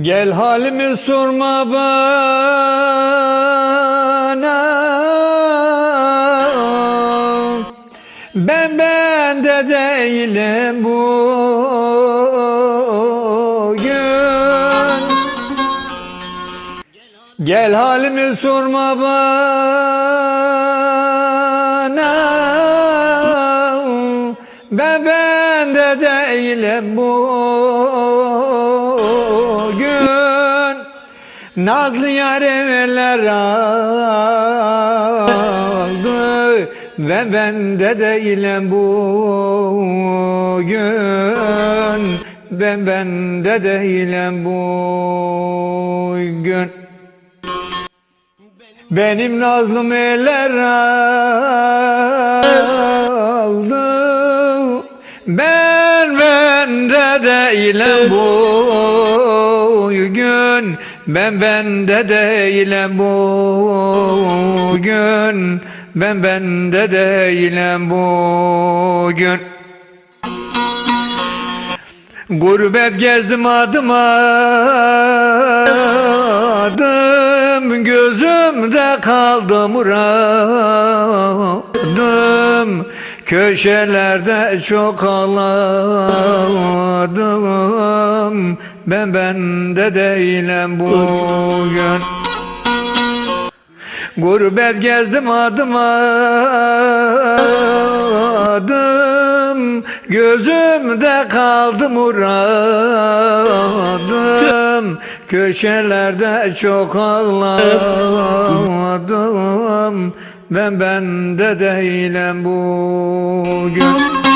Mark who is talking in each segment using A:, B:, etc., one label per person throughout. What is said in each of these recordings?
A: Gel halimi sorma bana. Ben bende değilim bugün. Gel halimi sorma bana. Ben değilim bugün Nazlı yareler aldı Ve bende değilim bugün Ben bende değilim bugün. Benim nazlım eller aldı Ben bende değilim bugün Ben bende değilim bugün Ben bende değilim bugün Gurbet gezdim adım adım. Gözümde kaldı muradım Köşelerde çok ağladım. Ben bende değilim bugün. Gurbet gezdim adım adım. Gözümde kaldı muradım. Köşelerde çok ağladım Ben bende değilim bugün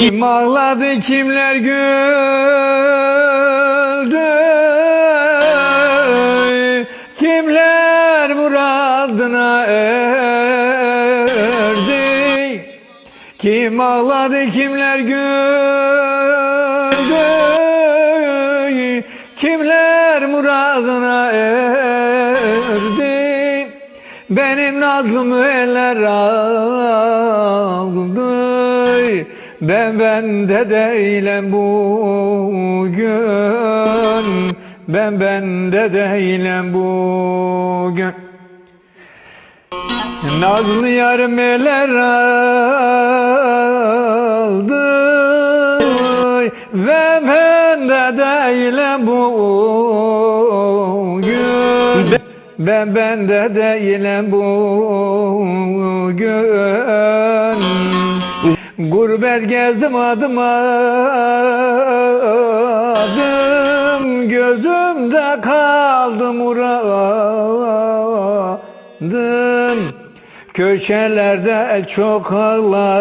A: Kim ağladı kimler güldü? Kimler muradına erdi? Kim ağladı kimler güldü? Kimler muradına erdi? Benim nazlımı eller aldı Ben bende değilim bugün. Ben bende değilim bugün. Nazlı yarım eller aldı. Ve ben de değilim bugün. Ben ben de değilim bugün Gurbet gezdim adım adım Gözümde kaldı muradım. Köşelerde çok ağladım.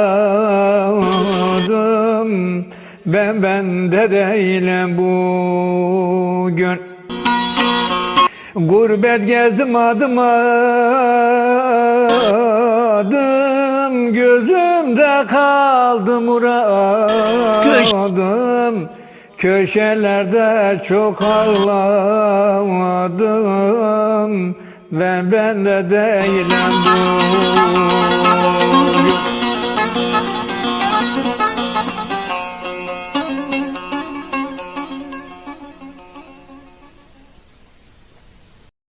A: Ben bende değilim bugün. Gurbet gezdim adım adım Gözümde kaldı muradım Köşelerde çok ağladım. Ben bende değilim. bugün